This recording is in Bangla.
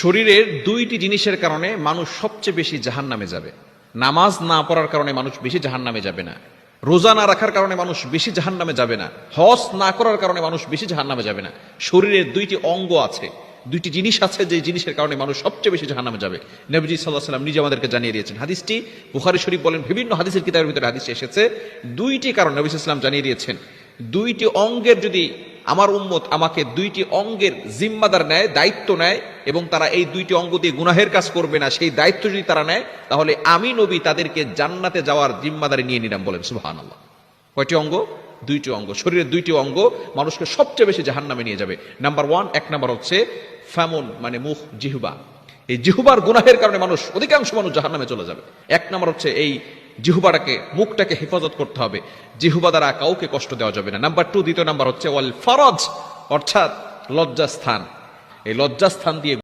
শরীরের দুইটি জিনিসের কারণে মানুষ সবচেয়ে বেশি জাহান নামে যাবে। নামাজ না পড়ার কারণে মানুষ বেশি জাহান নামে যাবে না। রোজা না রাখার কারণে মানুষ বেশি জাহান নামে যাবে না। হজ না করার কারণে মানুষ বেশি জাহান নামে যাবে না। শরীরের দুইটি অঙ্গ আছে, দুইটি জিনিস আছে যে জিনিসের কারণে মানুষ সবচেয়ে বেশি জাহান নামে যাবে। নবীজি সাল্লাহ সাল্লাম নিজে আমাদেরকে জানিয়ে দিয়েছেন হাদিসটি। বুখারি শরীফ বলেন, বিভিন্ন হাদিসের কিতাবের ভিতরে হাদিস এসেছে। দুইটি কারণ নবী সাল্লাম জানিয়ে দিয়েছেন। দুইটি অঙ্গের যদি আমার উম্মত আমাকে দুইটি অঙ্গের জিম্মাদার নেয়, দায়িত্ব নেয় এবং তারা এই দুইটি অঙ্গ দিয়ে গুনাহের কাজ করবে না। সেই দায়িত্ব যদি তারা নেয়, তাহলে আমি নবী তাদেরকে জান্নাতে যাওয়ার জিম্মাদারি নিয়ে নিলাম বলেন সুবাহান আল্লাহ কয়টি অঙ্গ? দুইটি অঙ্গ। শরীরের দুইটি অঙ্গ মানুষকে সবচেয়ে বেশি জাহান নামে নিয়ে যাবে। নাম্বার ওয়ান এক নাম্বার হচ্ছে ফ্যামন মানে মুখ, জিহুবা। এই জিহুবার গুনাহের কারণে মানুষ, অধিকাংশ মানুষ জাহান নামে চলে যাবে। এক নাম্বার হচ্ছে এই জিহুবাটাকে, মুখটাকে হেফাজত করতে হবে। জিহুবা দ্বারা কাউকে কষ্ট দেওয়া যাবে না। নাম্বার টু দ্বিতীয় নাম্বার হচ্ছে ওয়াল ফরজ, অর্থাৎ লজ্জাস্থান। এই লজ্জাস্থান দিয়ে